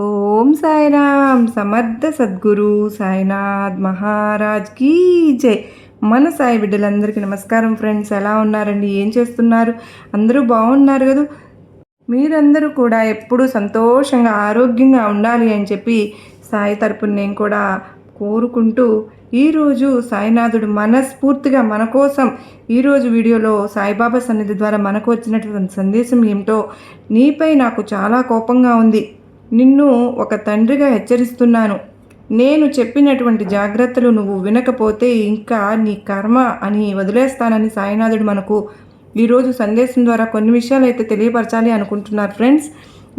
ఓం సాయిరామ్ సమర్థ సద్గురు సాయినాథ్ మహారాజ్ కీ జై. మన సాయి బిడ్డలందరికీ నమస్కారం ఫ్రెండ్స్ ఎలా ఉన్నారండి? ఏం చేస్తున్నారు? అందరూ బాగున్నారు కదా? మీరందరూ కూడా ఎప్పుడూ సంతోషంగా ఆరోగ్యంగా ఉండాలి అని చెప్పి సాయి తరపున నేను కూడా కోరుకుంటూ ఈరోజు సాయినాథుడు మనస్ఫూర్తిగా మన కోసం ఈరోజు వీడియోలో సాయిబాబా సన్నిధి ద్వారా మనకు వచ్చినటువంటి సందేశం ఏమిటో నీపై నాకు చాలా కోపంగా ఉంది. నిన్ను ఒక తండ్రిగా హెచ్చరిస్తున్నాను. నేను చెప్పినటువంటి జాగ్రత్తలు నువ్వు వినకపోతే ఇంకా నీ కర్మ అని వదిలేస్తానని సాయినాథుడు మనకు ఈరోజు సందేశం ద్వారా కొన్ని విషయాలు అయితే తెలియపరచాలి అనుకుంటున్నారు ఫ్రెండ్స్.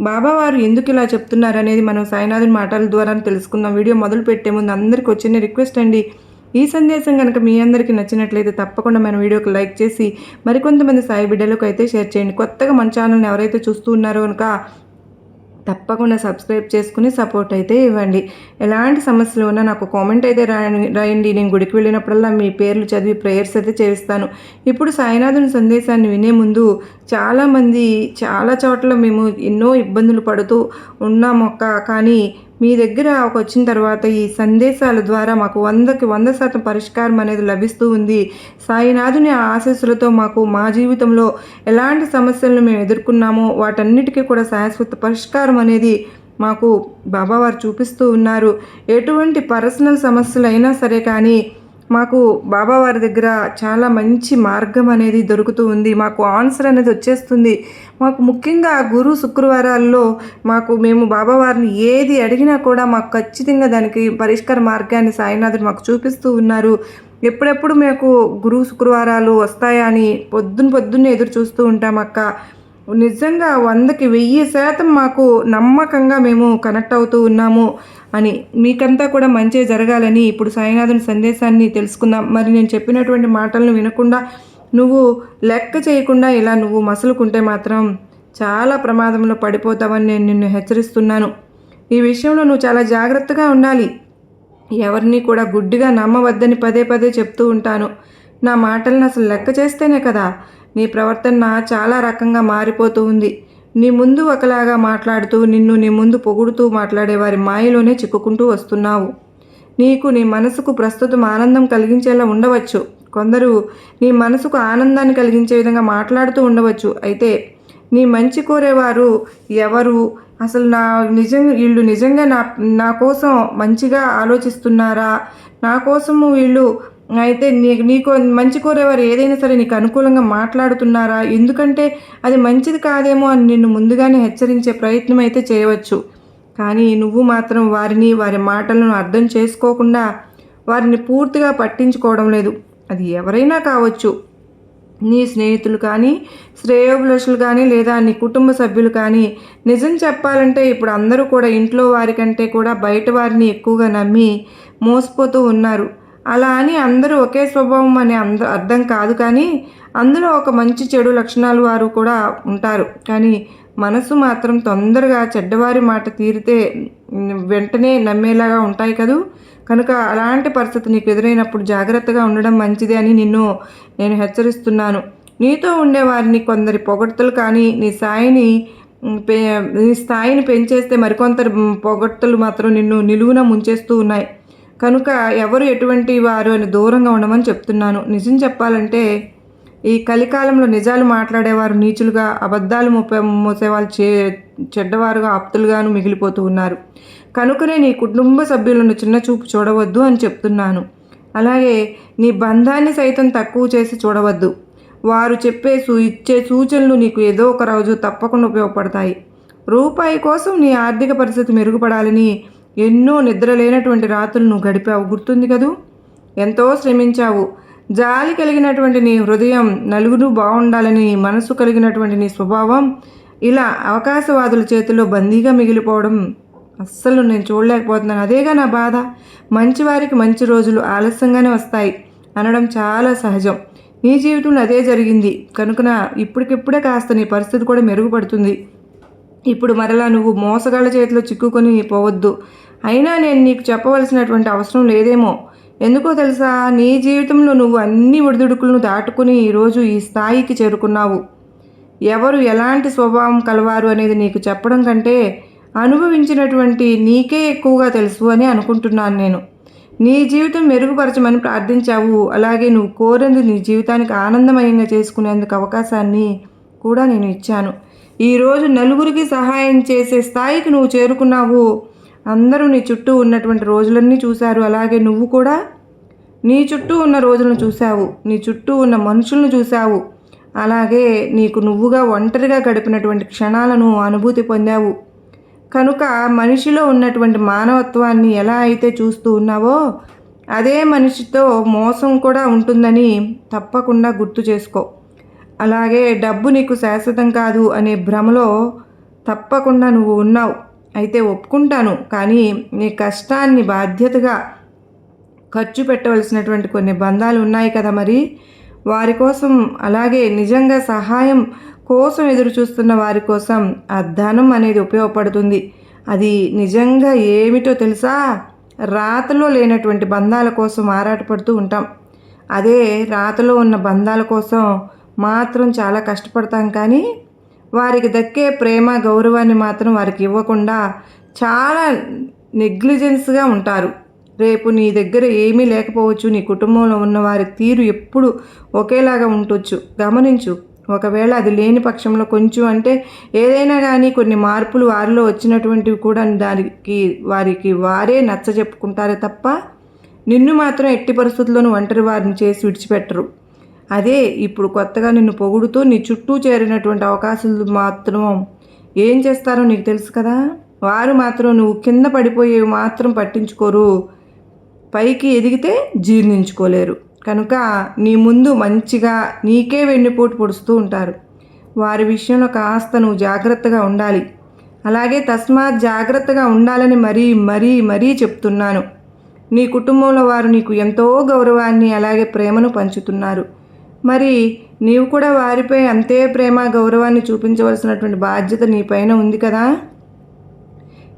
బాబావారు ఎందుకు ఇలా చెప్తున్నారు అనేది మనం సాయినాథుని మాటల ద్వారా తెలుసుకుందాం. వీడియో మొదలు పెట్టే ముందు అందరికీ వచ్చిన రిక్వెస్ట్ అండి. ఈ సందేశం కనుక మీ అందరికీ నచ్చినట్లయితే తప్పకుండా మన వీడియోకి లైక్ చేసి మరికొంతమంది సాయి బిడ్డలకు అయితే షేర్ చేయండి. కొత్తగా మన ఛానల్ని ఎవరైతే చూస్తూ ఉన్నారో కనుక తప్పకుండా సబ్స్క్రైబ్ చేసుకుని సపోర్ట్ అయితే ఇవ్వండి. ఎలాంటి సమస్యలు ఉన్నా నాకు కామెంట్ అయితే రాయండి. రాయండి. నేను గుడికి వెళ్ళినప్పుడల్లా మీ పేర్లు చదివి ప్రేయర్స్ అయితే చేస్తాను. ఇప్పుడు సాయినాథుని సందేశాన్ని వినే ముందు చాలామంది చాలా చోట్ల మేము ఎన్నో ఇబ్బందులు పడుతూ ఉన్నామొక్క. కానీ మీ దగ్గర ఒక వచ్చిన తర్వాత ఈ సందేశాల ద్వారా మాకు వందకి వంద శాతం పరిష్కారం అనేది లభిస్తూ ఉంది. సాయినాథుని ఆశీస్సులతో మాకు మా జీవితంలో ఎలాంటి సమస్యలను మేము ఎదుర్కొన్నామో వాటన్నిటికీ కూడా శాశ్వత పరిష్కారం అనేది మాకు బాబావారు చూపిస్తూ ఉన్నారు. ఎటువంటి పర్సనల్ సమస్యలు అయినా సరే కానీ మాకు బాబావారి దగ్గర చాలా మంచి మార్గం అనేది దొరుకుతూ ఉంది. మాకు ఆన్సర్ అనేది వచ్చేస్తుంది. మాకు ముఖ్యంగా గురు శుక్రవారాల్లో మాకు మేము బాబావారిని ఏది అడిగినా కూడా మాకు ఖచ్చితంగా దానికి పరిష్కార మార్గాన్ని సాయినాథుడు మాకు చూపిస్తూ ఉన్నారు. ఎప్పుడెప్పుడు మాకు గురు శుక్రవారాలు వస్తాయా అని పొద్దున్న పొద్దున్నే ఎదురు చూస్తూ ఉంటాం అక్క. నిజంగా వందకి వెయ్యి శాతం మాకు నమ్మకంగా మేము కనెక్ట్ అవుతూ ఉన్నాము అని మీకంతా కూడా మంచి జరగాలని ఇప్పుడు సాయినాథుని సందేశాన్ని తెలుసుకుందాం. మరి నేను చెప్పినటువంటి మాటలను వినకుండా నువ్వు లెక్క చేయకుండా ఇలా నువ్వు మసులుకుంటే మాత్రం చాలా ప్రమాదంలో పడిపోతావని నేను నిన్ను హెచ్చరిస్తున్నాను. ఈ విషయంలో నువ్వు చాలా జాగ్రత్తగా ఉండాలి. ఎవరిని కూడా గుడ్డిగా నమ్మవద్దని పదే పదే చెప్తూ ఉంటాను. నా మాటలను అసలు లెక్క చేస్తేనే కదా నీ ప్రవర్తన చాలా రకంగా మారిపోతూ ఉంది. నీ ముందు ఒకలాగా మాట్లాడుతూ నిన్ను నీ ముందు పొగుడుతూ మాట్లాడే వారి మాయలోనే చిక్కుకుంటూ వస్తున్నావు. నీకు నీ మనసుకు ప్రస్తుతం ఆనందం కలిగించేలా ఉండవచ్చు. కొందరు నీ మనసుకు ఆనందాన్ని కలిగించే విధంగా మాట్లాడుతూ ఉండవచ్చు. అయితే నీ మంచి కోరేవారు ఎవరు? అసలు నా నిజం వీళ్ళు నిజంగా నా నా కోసం మంచిగా ఆలోచిస్తున్నారా? నా కోసము వీళ్ళు అయితే నీ నీకు మంచి కోరేవారు ఏదైనా సరే నీకు అనుకూలంగా మాట్లాడుతున్నారా? ఎందుకంటే అది మంచిది కాదేమో అని నిన్ను ముందుగానే హెచ్చరించే ప్రయత్నం అయితే చేయవచ్చు. కానీ నువ్వు మాత్రం వారిని వారి మాటలను అర్థం చేసుకోకుండా వారిని పూర్తిగా పట్టించుకోవడం లేదు. అది ఎవరైనా కావచ్చు. నీ స్నేహితులు కానీ శ్రేయోభిలాషులు కానీ లేదా నీ కుటుంబ సభ్యులు కానీ నిజం చెప్పాలంటే ఇప్పుడు అందరూ కూడా ఇంట్లో వారికంటే కూడా బయట వారిని ఎక్కువగా నమ్మి మోసపోతూ ఉన్నారు. అలా అని అందరూ ఒకే స్వభావం అనే అంద అర్థం కాదు కానీ అందులో ఒక మంచి చెడు లక్షణాలు వారు కూడా ఉంటారు. కానీ మనసు మాత్రం తొందరగా చెడ్డవారి మాట తీరితే వెంటనే నమ్మేలాగా ఉంటాయి కదూ? కనుక అలాంటి పరిస్థితి నీకు ఎదురైనప్పుడు జాగ్రత్తగా ఉండడం మంచిది అని నిన్ను నేను హెచ్చరిస్తున్నాను. నీతో ఉండేవారిని కొందరి పొగడ్తలు కానీ నీ స్థాయిని నీ స్థాయిని పెంచేస్తే మరికొందరు పొగడ్తలు మాత్రం నిన్ను నిలువున ముంచేస్తూ ఉన్నాయి. కనుక ఎవరు ఎటువంటి వారు అని దూరంగా ఉండమని చెప్తున్నాను. నిజం చెప్పాలంటే ఈ కలికాలంలో నిజాలు మాట్లాడేవారు నీచులుగా అబద్ధాలు మోపే మోసేవాళ్ళు చే చెడ్డవారుగా ఆప్తులుగాను మిగిలిపోతూ ఉన్నారు. కనుకనే నీ కుటుంబ సభ్యులను చిన్న చూపు చూడవద్దు అని చెప్తున్నాను. అలాగే నీ బంధాన్ని సైతం తక్కువ చేసి చూడవద్దు. వారు చెప్పే సూ ఇచ్చే సూచనలు నీకు ఏదో ఒక రోజు తప్పకుండా ఉపయోగపడతాయి. రూపాయి కోసం నీ ఆర్థిక పరిస్థితి మెరుగుపడాలని ఎన్నో నిద్రలేనటువంటి రాత్రులు నువ్వు గడిపావు. గుర్తుంది కదూ? ఎంతో శ్రమించావు. జాలి కలిగినటువంటి నీ హృదయం నలుగురు బాగుండాలని మనసు కలిగినటువంటి నీ స్వభావం ఇలా అవకాశవాదుల చేతిలో బందీగా మిగిలిపోవడం అస్సలు నేను చూడలేకపోతున్నాను. అదేగా నా బాధ? మంచివారికి మంచి రోజులు ఆలస్యంగానే వస్తాయి అనడం చాలా సహజం. నీ జీవితంలో అదే జరిగింది. కనుకన ఇప్పటికిప్పుడే కాస్త నీ పరిస్థితి కూడా మెరుగుపడుతుంది. ఇప్పుడు మరలా నువ్వు మోసగాళ్ళ చేతిలో చిక్కుకొని పోవద్దు. అయినా నేను నీకు చెప్పవలసినటువంటి అవసరం లేదేమో. ఎందుకో తెలుసా? నీ జీవితంలో నువ్వు అన్ని ఒడిదుడుకులను దాటుకుని ఈరోజు ఈ స్థాయికి చేరుకున్నావు. ఎవరు ఎలాంటి స్వభావం కలవారు అనేది నీకు చెప్పడం కంటే అనుభవించినటువంటి నీకే ఎక్కువగా తెలుసు అని అనుకుంటున్నాను నేను. నీ జీవితం మెరుగుపరచమని ప్రార్థించావు. అలాగే నువ్వు కోరింది నీ జీవితానికి ఆనందమయంగా చేసుకునేందుకు అవకాశాన్ని కూడా నేను ఇచ్చాను. ఈరోజు నలుగురికి సహాయం చేసే స్థాయికి నువ్వు చేరుకున్నావు. అందరూ నీ చుట్టూ ఉన్నటువంటి రోజులన్నీ చూశారు. అలాగే నువ్వు కూడా నీ చుట్టూ ఉన్న రోజులను చూశావు. నీ చుట్టూ ఉన్న మనుషులను చూశావు. అలాగే నీకు నువ్వుగా ఒంటరిగా గడిపినటువంటి క్షణాలను అనుభూతి పొందావు. కనుక మనిషిలో ఉన్నటువంటి మానవత్వాన్ని ఎలా అయితే చూస్తూ ఉన్నావో అదే మనిషితో మోసం కూడా ఉంటుందని తప్పకుండా గుర్తు చేసుకో. అలాగే డబ్బు నీకు శాశ్వతం కాదు అనే భ్రమలో తప్పకుండా నువ్వు ఉన్నావు. అయితే ఒప్పుకుంటాను కానీ నీ కష్టాన్ని బాధ్యతగా ఖర్చు పెట్టవలసినటువంటి కొన్ని బంధాలు ఉన్నాయి కదా మరి? వారి కోసం అలాగే నిజంగా సహాయం కోసం ఎదురు చూస్తున్న వారి కోసం ఆ ధనం అనేది ఉపయోగపడుతుంది. అది నిజంగా ఏమిటో తెలుసా? రాతలో లేనటువంటి బంధాల కోసం ఆరాటపడుతూ ఉంటాం. అదే రాతలో ఉన్న బంధాల కోసం మాత్రం చాలా కష్టపడతాం కానీ వారికి దక్కే ప్రేమ గౌరవాన్ని మాత్రం వారికి ఇవ్వకుండా చాలా నెగ్లిజెన్స్గా ఉంటారు. రేపు నీ దగ్గర ఏమీ లేకపోవచ్చు. నీ కుటుంబంలో ఉన్న వారి తీరు ఎప్పుడు ఒకేలాగా ఉండొచ్చు గమనించు ఒకవేళ అది లేని పక్షంలో కొంచెం అంటే ఏదైనా కానీ కొన్ని మార్పులు వారిలో వచ్చినటువంటివి కూడా దానికి వారికి వారే నచ్చ చెప్పుకుంటారే తప్ప నిన్ను మాత్రం ఎట్టి పరిస్థితుల్లోనూ ఒంటరి వారిని చేసి విడిచిపెట్టరు. అదే ఇప్పుడు కొత్తగా నిన్ను పొగుడుతూ నీ చుట్టూ చేరినటువంటి అవకాశాలు మాత్రం ఏం చేస్తారో నీకు తెలుసు కదా? వారు మాత్రం నువ్వు కింద పడిపోయేవి మాత్రం పట్టించుకోరు. పైకి ఎదిగితే జీర్ణించుకోలేరు. కనుక నీ ముందు మంచిగా నీకే వెన్నుపోటు పొడుస్తూ ఉంటారు. వారి విషయంలో కాస్త నువ్వు జాగ్రత్తగా ఉండాలి. అలాగే తస్మాత్ జాగ్రత్తగా ఉండాలని మరీ మరీ మరీ చెప్తున్నాను. నీ కుటుంబంలో వారు నీకు ఎంతో గౌరవాన్ని అలాగే ప్రేమను పంచుతున్నారు. మరి నీవు కూడా వారిపై అంతే ప్రేమ గౌరవాన్ని చూపించవలసినటువంటి బాధ్యత నీపైన ఉంది కదా?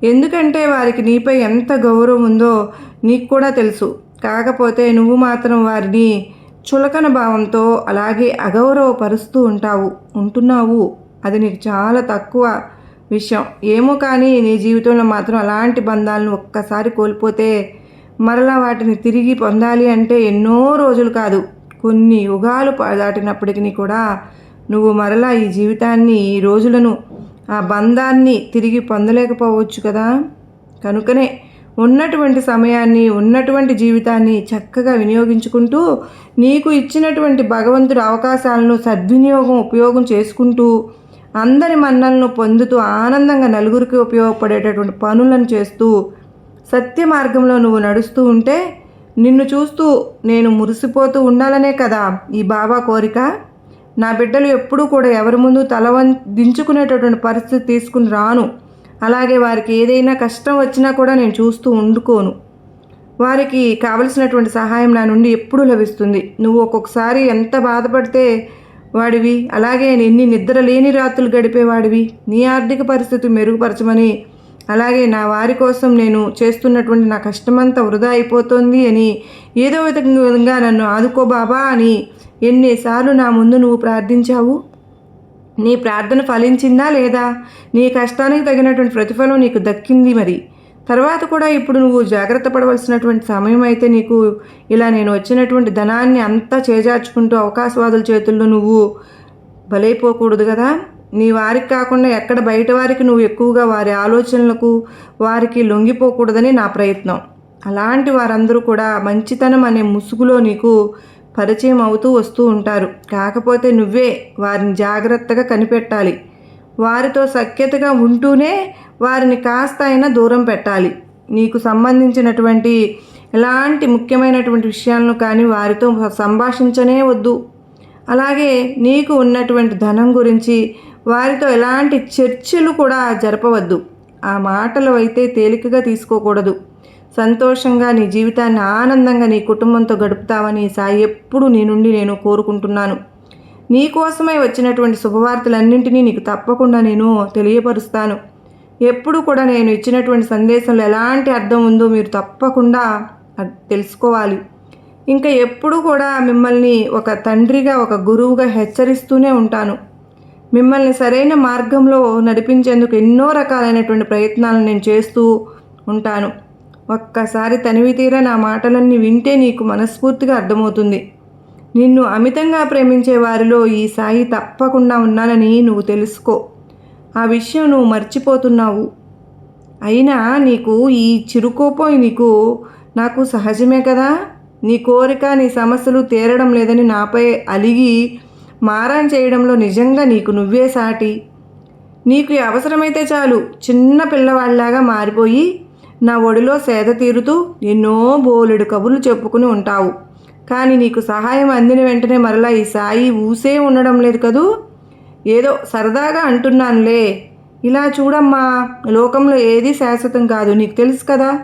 ఎందుకంటే వారికి నీపై ఎంత గౌరవం ఉందో నీకు కూడా తెలుసు. కాకపోతే నువ్వు మాత్రం వారిని చులకన భావంతో అలాగే అగౌరవపరుస్తూ ఉంటావు ఉంటున్నావు. అది నీకు చాలా తక్కువ విషయం. ఏమో కానీ నీ జీవితంలో మాత్రం అలాంటి బంధాలను ఒక్కసారి కోల్పోతే మరలా వాటిని తిరిగి పొందాలి అంటే ఎన్నో రోజులు కాదు. కొన్ని యుగాలు దాటినప్పటికీ కూడా నువ్వు మరలా ఈ జీవితాన్ని ఈ రోజులను ఆ బంధాన్ని తిరిగి పొందలేకపోవచ్చు కదా? కనుకనే ఉన్నటువంటి సమయాన్ని ఉన్నటువంటి జీవితాన్ని చక్కగా వినియోగించుకుంటూ నీకు ఇచ్చినటువంటి భగవంతుడి అవకాశాలను సద్వినియోగం ఉపయోగం చేసుకుంటూ అందరి మన్నలను పొందుతూ ఆనందంగా నలుగురికి ఉపయోగపడేటటువంటి పనులను చేస్తూ సత్య మార్గంలో నువ్వు నడుస్తూ ఉంటే నిన్ను చూస్తూ నేను మురిసిపోతూ ఉండాలనే కదా ఈ బాబా కోరిక? నా బిడ్డలు ఎప్పుడూ కూడా ఎవరి ముందు తల దించుకునేటటువంటి పరిస్థితి తీసుకుని రాను. అలాగే వారికి ఏదైనా కష్టం వచ్చినా కూడా నేను చూస్తూ ఉండుకోను. వారికి కావలసినటువంటి సహాయం నా నుండి ఎప్పుడూ లభిస్తుంది. నువ్వు ఒక్కొక్కసారి ఎంత బాధపడితే వాడివి. అలాగే ఎన్ని నిద్ర లేని రాత్రులు గడిపేవాడివి. నీ ఆర్థిక పరిస్థితి మెరుగుపరచమని అలాగే నా వారి కోసం నేను చేస్తున్నటువంటి నా కష్టమంతా వృధా అయిపోతుంది అని ఏదో విధంగా నన్ను ఆదుకో బాబా అని ఎన్నిసార్లు నా ముందు నువ్వు ప్రార్థించావు? నీ ప్రార్థన ఫలించిందా లేదా? నీ కష్టానికి తగినటువంటి ప్రతిఫలం నీకు దక్కింది మరి. తర్వాత కూడా ఇప్పుడు నువ్వు జాగ్రత్త పడవలసినటువంటి సమయం అయితే నీకు ఇలా నేను వచ్చినటువంటి ధనాన్ని అంతా చేజార్చుకుంటూ అవకాశవాదుల చేతుల్లో నువ్వు బలైపోకూడదు కదా? నీ వారికి కాకుండా ఎక్కడ బయట వారికి నువ్వు ఎక్కువగా వారి ఆలోచనలకు వారికి లొంగిపోకూడదని నా ప్రయత్నం. అలాంటి వారందరూ కూడా మంచితనం అనే ముసుగులో నీకు పరిచయం అవుతూ వస్తూ ఉంటారు. కాకపోతే నువ్వే వారిని జాగ్రత్తగా కనిపెట్టాలి. వారితో సఖ్యతగా ఉంటూనే వారిని కాస్త అయినా దూరం పెట్టాలి. నీకు సంబంధించినటువంటి ఎలాంటి ముఖ్యమైనటువంటి విషయాలను కానీ వారితో సంభాషించనే వద్దు. అలాగే నీకు ఉన్నటువంటి ధనం గురించి వారితో ఎలాంటి చర్చలు కూడా జరపవద్దు. ఆ మాటలు అయితే తేలికగా తీసుకోకూడదు. సంతోషంగా నీ జీవితాన్ని ఆనందంగా నీ కుటుంబంతో గడుపుతావని సాయి ఎప్పుడు నీ నుండి నేను కోరుకుంటున్నాను. నీ కోసమై వచ్చినటువంటి శుభవార్తలన్నింటినీ నీకు తప్పకుండా నేను తెలియపరుస్తాను. ఎప్పుడు కూడా నేను ఇచ్చినటువంటి సందేశంలో ఎలాంటి అర్థం ఉందో మీరు తప్పకుండా తెలుసుకోవాలి. ఇంకా ఎప్పుడు కూడా మిమ్మల్ని ఒక తండ్రిగా ఒక గురువుగా హెచ్చరిస్తూనే ఉంటాను. మిమ్మల్ని సరైన మార్గంలో నడిపించేందుకు ఎన్నో రకాలైనటువంటి ప్రయత్నాలు నేను చేస్తూ ఉంటాను. ఒక్కసారి తనివి తీరా నా మాటలన్నీ వింటే నీకు మనస్ఫూర్తిగా అర్థమవుతుంది. నిన్ను అమితంగా ప్రేమించే వారిలో ఈ సాయి తప్పకుండా ఉన్నానని నువ్వు తెలుసుకో. ఆ విషయం నువ్వు మర్చిపోతున్నావు. అయినా నీకు ఈ చిరుకోపం నీకు నాకు సహజమే కదా. నీ కోరిక నీ సమస్యలు తీరడం లేదని నాపై అలిగి మారాన్ చేయడంలో నిజంగా నీకు నువ్వే సాటి. నీకు అవసరమైతే చాలు చిన్న పిల్లవాళ్ళలాగా మారిపోయి నా ఒడిలో సేద తీరుతూ ఎన్నో బోలెడు కబుర్లు చెప్పుకుని ఉంటావు. కానీ నీకు సహాయం అందిన వెంటనే మరలా ఈ సాయి ఊసే ఉండడం లేదు కదూ? ఏదో సరదాగా అంటున్నానులే. ఇలా చూడమ్మా లోకంలో ఏది శాశ్వతం కాదు నీకు తెలుసు కదా.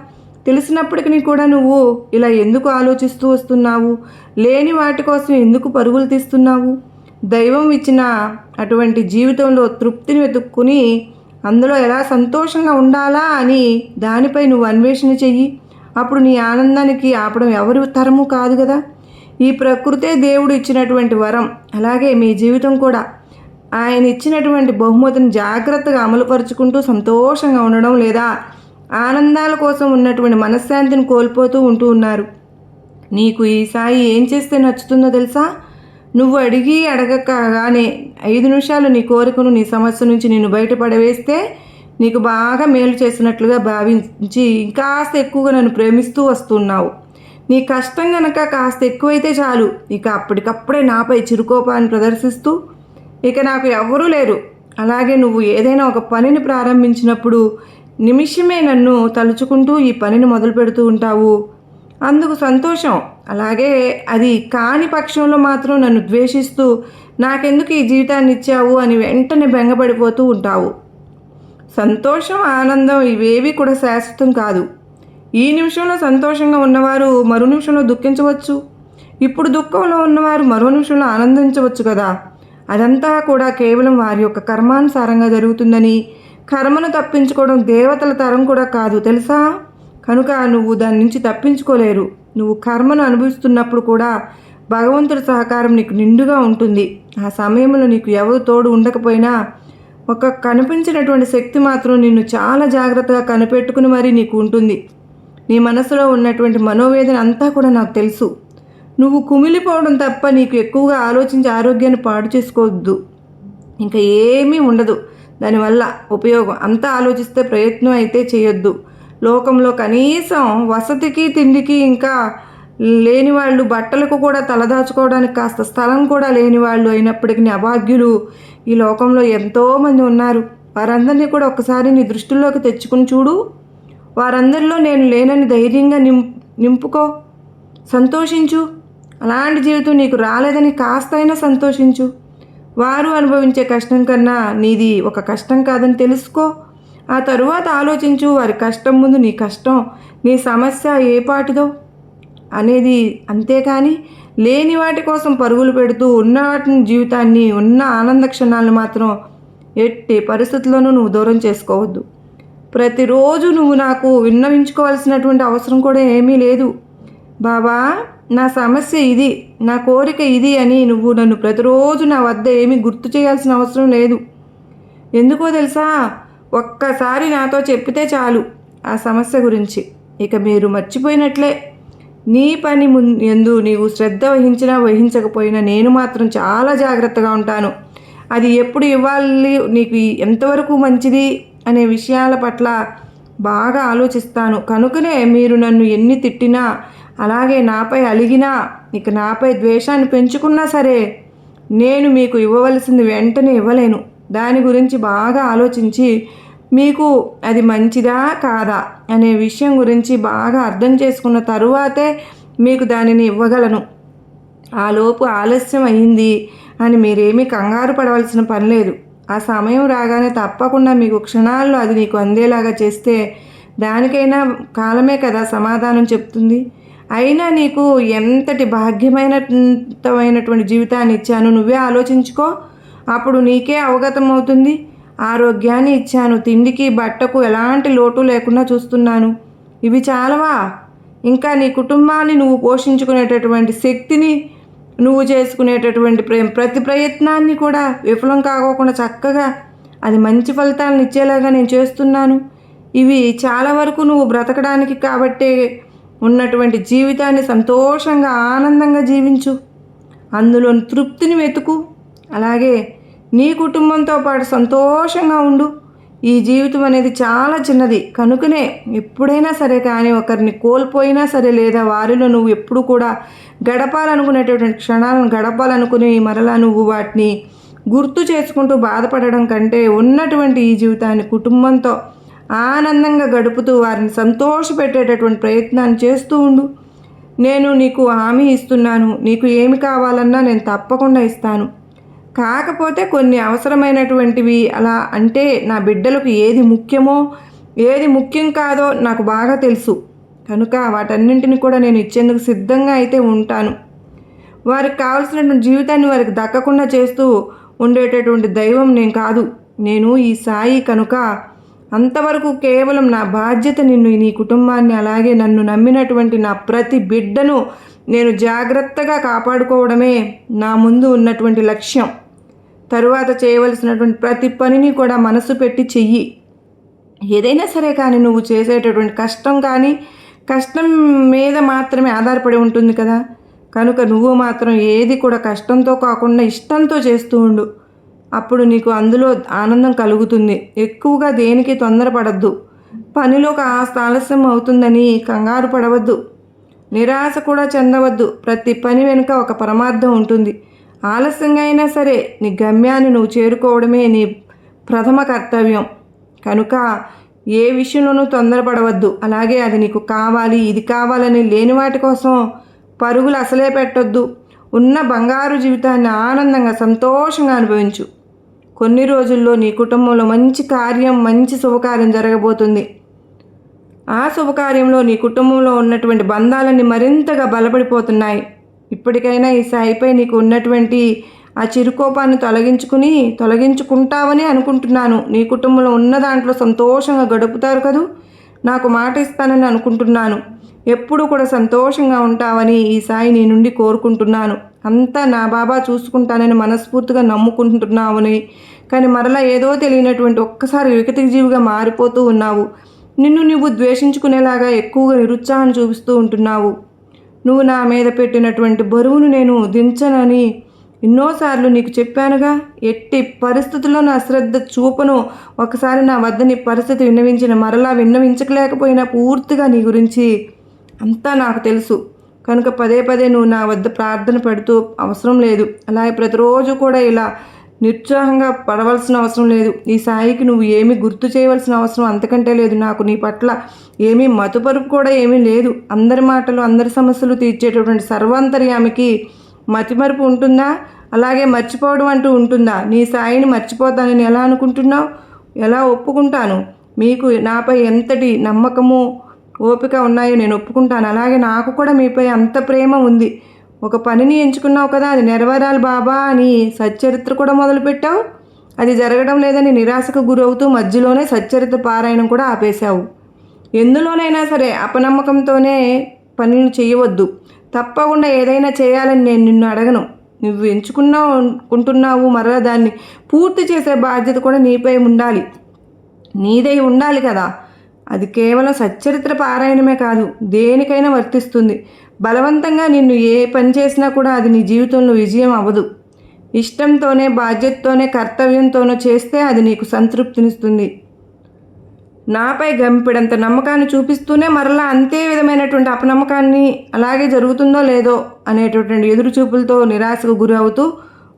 తెలిసినప్పటికీ కూడా నువ్వు ఇలా ఎందుకు ఆలోచిస్తూ వస్తున్నావు? లేని వాటి కోసం ఎందుకు పరుగులు తీస్తున్నావు? దైవం ఇచ్చిన అటువంటి జీవితంలో తృప్తిని వెతుక్కుని అందులో ఎలా సంతోషంగా ఉండాలా అని దానిపై నువ్వు అన్వేషణ చెయ్యి. అప్పుడు నీ ఆనందానికి ఆపడం ఎవరి తరము కాదు కదా. ఈ ప్రకృతే దేవుడు ఇచ్చినటువంటి వరం అలాగే మీ జీవితం కూడా. ఆయన ఇచ్చినటువంటి బహుమతిని జాగ్రత్తగా అమలుపరుచుకుంటూ సంతోషంగా ఉండడం లేదా ఆనందాల కోసం ఉన్నటువంటి మనశ్శాంతిని కోల్పోతూ ఉంటూ ఉన్నారు. నీకు ఈ సాయి ఏం చేస్తే నచ్చుతుందో తెలుసా? నువ్వు అడిగి అడగకగానే ఐదు నిమిషాలు నీ కోరికను నీ సమస్య నుంచి నేను బయటపడవేస్తే నీకు బాగా మేలు చేసినట్లుగా భావించి ఇంకాస్త ఎక్కువగా నన్ను ప్రేమిస్తూ వస్తున్నావు. నీ కష్టం గనక కాస్త ఎక్కువైతే చాలు. ఇక అప్పటికప్పుడే నాపై చిరుకోపాన్ని ప్రదర్శిస్తూ ఇక నాకు ఎవరూ లేరు. అలాగే నువ్వు ఏదైనా ఒక పనిని ప్రారంభించినప్పుడు నిమిషమే నన్ను తలుచుకుంటూ ఈ పనిని మొదలు పెడుతూ ఉంటావు. అందుకు సంతోషం. అలాగే అది కాని పక్షంలో మాత్రం నన్ను ద్వేషిస్తూ నాకెందుకు ఈ జీవితాన్ని ఇచ్చావు అని వెంటనే బెంగపడిపోతూ ఉంటావు. సంతోషం ఆనందం ఇవేవి కూడా శాశ్వతం కాదు. ఈ నిమిషంలో సంతోషంగా ఉన్నవారు మరో నిమిషంలో దుఃఖించవచ్చు. ఇప్పుడు దుఃఖంలో ఉన్నవారు మరో నిమిషంలో ఆనందించవచ్చు కదా. అదంతా కూడా కేవలం వారి యొక్క కర్మానుసారంగా జరుగుతుందని కర్మను తప్పించుకోవడం దేవతల తరం కూడా కాదు తెలుసా? కనుక నువ్వు దాని నుంచి తప్పించుకోలేరు. నువ్వు కర్మను అనుభవిస్తున్నప్పుడు కూడా భగవంతుడి సహకారం నీకు నిండుగా ఉంటుంది. ఆ సమయంలో నీకు ఎవరు తోడు ఉండకపోయినా ఒక కనిపించినటువంటి శక్తి మాత్రం నిన్ను చాలా జాగ్రత్తగా కనిపెట్టుకుని మరీ నీకు ఉంటుంది. నీ మనసులో ఉన్నటువంటి మనోవేదన అంతా కూడా నాకు తెలుసు. నువ్వు కుమిలిపోవడం తప్ప నీకు ఎక్కువగా ఆలోచించి ఆరోగ్యాన్ని పాడు చేసుకోవద్దు. ఇంకా ఏమీ ఉండదు. దానివల్ల ఉపయోగం అంతా ఆలోచిస్తే ప్రయత్నం అయితే చేయొద్దు. లోకంలో కనీసం వసతికి తిండికి ఇంకా లేని వాళ్ళు బట్టలకు కూడా తలదాచుకోవడానికి కాస్త స్థలం కూడా లేని వాళ్ళు అయినప్పటికీ అభాగ్యులు ఈ లోకంలో ఎంతోమంది ఉన్నారు. వారందరినీ కూడా ఒకసారి నీ దృష్టిలోకి తెచ్చుకుని చూడు. వారందరిలో నేను లేనని ధైర్యంగా నిం నింపుకో. సంతోషించు. అలాంటి జీవితం నీకు రాలేదని కాస్తైనా సంతోషించు. వారు అనుభవించే కష్టం కన్నా నీది ఒక కష్టం కాదని తెలుసుకో. ఆ తరువాత ఆలోచించు వారి కష్టం ముందు నీ కష్టం నీ సమస్య ఏ పాటిదో అనేది అంతేకాని లేని వాటి కోసం పరుగులు పెడుతూ ఉన్న వాటిని జీవితాన్ని ఉన్న ఆనంద క్షణాలను మాత్రం ఎట్టి పరిస్థితుల్లోనూ నువ్వు దూరం చేసుకోవద్దు. ప్రతిరోజు నువ్వు నాకు విన్నవించుకోవాల్సినటువంటి అవసరం కూడా ఏమీ లేదు. బాబా నా సమస్య ఇది నా కోరిక ఇది అని నువ్వు నన్ను ప్రతిరోజు నా వద్ద ఏమీ గుర్తు చేయాల్సిన అవసరం లేదు. ఎందుకో తెలుసా? ఒక్కసారి నాతో చెప్పితే చాలు ఆ సమస్య గురించి. ఇక మీరు మర్చిపోయినట్లే. నీ పని ముం ఎందు నీవు శ్రద్ధ వహించినా వహించకపోయినా నేను మాత్రం చాలా జాగ్రత్తగా ఉంటాను. అది ఎప్పుడు ఇవ్వాలి నీకు ఎంతవరకు మంచిది అనే విషయాల పట్ల బాగా ఆలోచిస్తాను. కనుకనే మీరు నన్ను ఎన్ని తిట్టినా అలాగే నాపై అలిగినా ఇక నాపై ద్వేషాన్ని పెంచుకున్నా సరే నేను మీకు ఇవ్వవలసింది వెంటనే ఇవ్వలేను. దాని గురించి బాగా ఆలోచించి మీకు అది మంచిదా కాదా? అనే విషయం గురించి బాగా అర్థం చేసుకున్న తరువాతే మీకు దానిని ఇవ్వగలను. ఆ లోపు ఆలస్యం అయింది అని మీరేమీ కంగారు పడవలసిన పని లేదు. ఆ సమయం రాగానే తప్పకుండా మీకు క్షణాల్లో అది నీకు అందేలాగా చేస్తే దానికైనా కాలమే కదా సమాధానం చెప్తుంది. అయినా నీకు ఎంతటి భాగ్యమైనటువంటి జీవితాన్ని ఇచ్చాను నువ్వే ఆలోచించుకో. అప్పుడు నీకే అవగతం అవుతుంది ఆరోగ్యాన్ని ఇచ్చాను. తిండికి బట్టకు ఎలాంటి లోటు లేకుండా చూస్తున్నాను. ఇవి చాలవా? ఇంకా నీ కుటుంబాన్ని నువ్వు పోషించుకునేటటువంటి శక్తిని నువ్వు చేసుకునేటటువంటి ప్రేమ ప్రతి ప్రయత్నాన్ని కూడా విఫలం కాకోకుండా చక్కగా అది మంచి ఫలితాలను ఇచ్చేలాగా నేను చేస్తున్నాను. ఇవి చాలా వరకు నువ్వు బ్రతకడానికి కాబట్టే ఉన్నటువంటి జీవితాన్ని సంతోషంగా ఆనందంగా జీవించు. అందులోని తృప్తిని వెతుకు. అలాగే నీ కుటుంబంతో పాటు సంతోషంగా ఉండు. ఈ జీవితం అనేది చాలా చిన్నది. కనుకనే ఎప్పుడైనా సరే కానీ ఒకరిని కోల్పోయినా సరే లేదా వారిలో నువ్వు ఎప్పుడు కూడా గడపాలనుకునేటటువంటి క్షణాలను గడపాలనుకుని మరలా నువ్వు వాటిని గుర్తు చేసుకుంటూ బాధపడడం కంటే ఉన్నటువంటి ఈ జీవితాన్ని కుటుంబంతో ఆనందంగా గడుపుతూ వారిని సంతోషపెట్టేటటువంటి ప్రయత్నాన్ని చేస్తూ ఉండు. నేను నీకు హామీ ఇస్తున్నాను. నీకు ఏమి కావాలన్నా నేను తప్పకుండా ఇస్తాను. కాకపోతే కొన్ని అవసరమైనటువంటివి అలా అంటే నా బిడ్డలకు ఏది ముఖ్యమో ఏది ముఖ్యం కాదో నాకు బాగా తెలుసు. కనుక వాటన్నింటిని కూడా నేను ఇచ్చేందుకు సిద్ధంగా అయితే ఉంటాను. వారికి కావాల్సినటువంటి జీవితాన్ని వారికి దక్కకుండా చేస్తూ ఉండేటటువంటి దైవం నేను కాదు. నేను ఈ సాయి కనుక అంతవరకు కేవలం నా బాధ్యత నిన్ను నీ కుటుంబాన్ని అలాగే నన్ను నమ్మినటువంటి నా ప్రతి బిడ్డను నేను జాగ్రత్తగా కాపాడుకోవడమే నా ముందు ఉన్నటువంటి లక్ష్యం. తరువాత చేయవలసినటువంటి ప్రతి పనిని కూడా మనసు పెట్టి చెయ్యి. ఏదైనా సరే కానీ నువ్వు చేసేటటువంటి కష్టం కానీ కష్టం మీద మాత్రమే ఆధారపడి ఉంటుంది కదా. కనుక నువ్వు మాత్రం ఏది కూడా కష్టంతో కాకుండా ఇష్టంతో చేస్తూ ఉండు. అప్పుడు నీకు అందులో ఆనందం కలుగుతుంది. ఎక్కువగా దేనికి తొందరపడద్దు. పనిలో కాస్త ఆలస్యం అవుతుందని కంగారు పడవద్దు. నిరాశ కూడా చెందవద్దు. ప్రతి పని వెనుక ఒక పరమార్థం ఉంటుంది. ఆలస్యంగా అయినా సరే నీ గమ్యాన్ని నువ్వు చేరుకోవడమే నీ ప్రథమ కర్తవ్యం. కనుక ఏ విషయంలోనూ తొందరపడవద్దు. అలాగే అది నీకు కావాలి ఇది కావాలని లేని వాటి కోసం పరుగులు అసలే పెట్టొద్దు. ఉన్న బంగారు జీవితాన్ని ఆనందంగా సంతోషంగా అనుభవించు. కొన్ని రోజుల్లో నీ కుటుంబంలో మంచి కార్యం మంచి శుభకార్యం జరగబోతుంది. ఆ శుభకార్యంలో నీ కుటుంబంలో ఉన్నటువంటి బంధాలన్నీ మరింతగా బలపడిపోతున్నాయి. ఇప్పటికైనా ఈ సాయిపై నీకు ఉన్నటువంటి ఆ చిరుకోపాన్ని తొలగించుకుని తొలగించుకుంటావని అనుకుంటున్నాను. నీ కుటుంబంలో ఉన్న దాంట్లో సంతోషంగా గడుపుతారు కదూ? నాకు మాట ఇస్తానని అనుకుంటున్నాను. ఎప్పుడు కూడా సంతోషంగా ఉంటావని ఈ సాయి నీ నుండి కోరుకుంటున్నాను. అంతా నా బాబా చూసుకుంటానని మనస్ఫూర్తిగా నమ్ముకుంటున్నావుని. కానీ మరలా ఏదో తెలియనటువంటి ఒక్కసారి వికటిక జీవిగా మారిపోతూ ఉన్నావు. నిన్ను నువ్వు ద్వేషించుకునేలాగా ఎక్కువగా నిరుత్సాహం చూపిస్తూ ఉంటున్నావు. నువ్వు నా మీద పెట్టినటువంటి బరువును నేను దించనని ఎన్నోసార్లు నీకు చెప్పానుగా. ఎట్టి పరిస్థితుల్లో నా శ్రద్ధ చూపను ఒకసారి నా వద్ద నీ పరిస్థితి విన్నవించిన మరలా విన్నవించలేకపోయినా పూర్తిగా నీ గురించి అంతా నాకు తెలుసు. కనుక పదే పదే నువ్వు నా వద్ద ప్రార్థన పెడుతూ అవసరం లేదు. అలాగే ప్రతిరోజు కూడా ఇలా నిరుత్సాహంగా పడవలసిన అవసరం లేదు. ఈ సాయికి నువ్వు ఏమీ గుర్తు చేయవలసిన అవసరం అంతకంటే లేదు. నాకు నీ పట్ల ఏమీ మతుపరుపు కూడా ఏమీ లేదు. అందరి మాటలు అందరి సమస్యలు తీర్చేటటువంటి సర్వాంతర్యామికి మతిమరుపు ఉంటుందా? అలాగే మర్చిపోవడం అంటూ ఉంటుందా? నీ సాయిని మర్చిపోతానని ఎలా అనుకుంటున్నావు? ఎలా ఒప్పుకుంటాను? మీకు నాపై ఎంతటి నమ్మకము ఓపిక ఉన్నాయో నేను ఒప్పుకుంటాను. అలాగే నాకు కూడా మీపై అంత ప్రేమ ఉంది. ఒక పనిని ఎంచుకున్నావు కదా అది నెరవేరాలి బాబా అని సచ్చరిత్ర కూడా మొదలుపెట్టావు. అది జరగడం లేదని నిరాశకు గురవుతూ మధ్యలోనే సచ్చరిత్ర పారాయణం కూడా ఆపేశావు. ఎందులోనైనా సరే అపనమ్మకంతోనే పనులు చేయవద్దు. తప్పకుండా ఏదైనా చేయాలని నేను నిన్ను అడగను. నువ్వు ఎంచుకున్నావు అనుకుంటున్నావు మరలా దాన్ని పూర్తి చేసే బాధ్యత కూడా నీపై ఉండాలి. నీదై ఉండాలి కదా. అది కేవలం సచ్చరిత్ర పారాయణమే కాదు దేనికైనా వర్తిస్తుంది. బలవంతంగా నిన్ను ఏ పని చేసినా కూడా అది నీ జీవితంలో విజయం అవ్వదు. ఇష్టంతోనే బాధ్యతతోనే కర్తవ్యంతోనో చేస్తే అది నీకు సంతృప్తినిస్తుంది. నాపై గంపిడంత నమ్మకాన్ని చూపిస్తూనే మరలా అంతే విధమైనటువంటి అపనమ్మకాన్ని అలాగే జరుగుతుందో లేదో అనేటటువంటి ఎదురు చూపులతో నిరాశకు గురి అవుతూ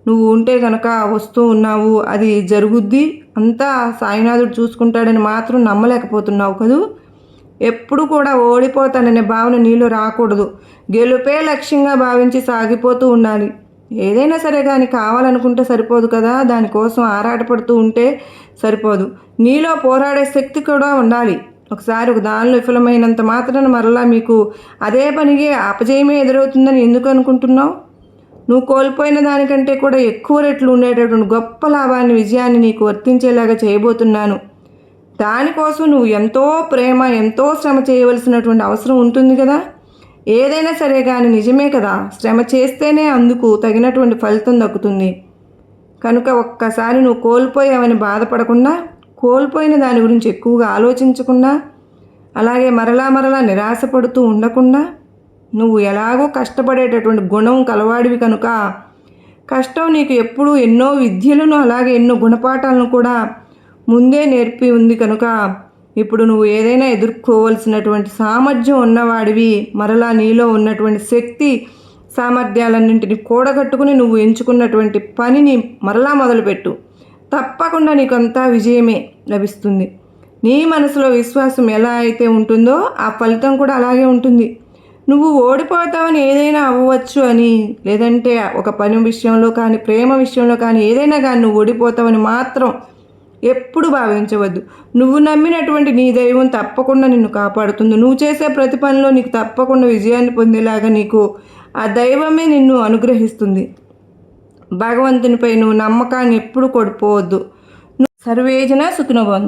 నువ్వు ఉంటే కనుక వస్తూ ఉన్నావు అది జరుగుద్ది. అంతా సాయినాథుడు చూసుకుంటాడని మాత్రం నమ్మలేకపోతున్నావు కదూ? ఎప్పుడు కూడా ఓడిపోతాననే భావన నీలో రాకూడదు. గెలుపే లక్ష్యంగా భావించి సాగిపోతూ ఉండాలి. ఏదైనా సరే కానీ కావాలనుకుంటే సరిపోదు కదా. దానికోసం ఆరాటపడుతూ ఉంటే సరిపోదు. నీలో పోరాడే శక్తి కూడా ఉండాలి. ఒకసారి ఒక దానిలో విఫలమైనంత మాత్రాన మరలా మీకు అదే పనిగే అపజయమే ఎదురవుతుందని ఎందుకు అనుకుంటున్నావు? నువ్వు కోల్పోయిన దానికంటే కూడా ఎక్కువ రెట్లు ఉండేటటువంటి గొప్ప లాభాన్ని విజయాన్ని నీకు వర్తించేలాగా చేయబోతున్నాను. దానికోసం నువ్వు ఎంతో ప్రేమ ఎంతో శ్రమ చేయవలసినటువంటి అవసరం ఉంటుంది కదా? ఏదైనా సరే కానీ నిజమే కదా? శ్రమ చేస్తేనే అందుకు తగినటువంటి ఫలితం దక్కుతుంది. కనుక ఒక్కసారి నువ్వు కోల్పోయావని బాధపడకుండా కోల్పోయిన దాని గురించి ఎక్కువగా ఆలోచించకుండా అలాగే మరలా మరలా నిరాశపడుతూ ఉండకుండా నువ్వు ఎలాగో కష్టపడేటటువంటి గుణం కలవాడివి కనుక కష్టం నీకు ఎప్పుడూ ఎన్నో విద్యలను అలాగే ఎన్నో గుణపాఠాలను కూడా ముందే నేర్పి ఉంది కనుక ఇప్పుడు నువ్వు ఏదైనా ఎదుర్కోవలసినటువంటి సామర్థ్యం ఉన్నవాడివి మరలా నీలో ఉన్నటువంటి శక్తి సామర్థ్యాలన్నింటిని కూడగట్టుకుని నువ్వు ఎంచుకున్నటువంటి పనిని మరలా మొదలుపెట్టు. తప్పకుండా నీకంతా విజయమే లభిస్తుంది. నీ మనసులో విశ్వాసం ఎలా అయితే ఉంటుందో ఆ ఫలితం కూడా అలాగే ఉంటుంది. నువ్వు ఓడిపోతావని ఏదైనా అవ్వచ్చు అని. లేదంటే ఒక పని విషయంలో కానీ ప్రేమ విషయంలో కానీ ఏదైనా కానీ నువ్వు ఓడిపోతావని మాత్రం ఎప్పుడు భావించవద్దు. నువ్వు నమ్మినటువంటి నీ దైవం తప్పకుండా నిన్ను కాపాడుతుంది. నువ్వు చేసే ప్రతి పనిలో నీకు తప్పకుండా విజయాన్ని పొందేలాగా నీకు ఆ దైవమే నిన్ను అనుగ్రహిస్తుంది. భగవంతునిపై నువ్వు నమ్మకాన్ని ఎప్పుడు కొడిపోవద్దు సర్వేజన సుఖినభవంతు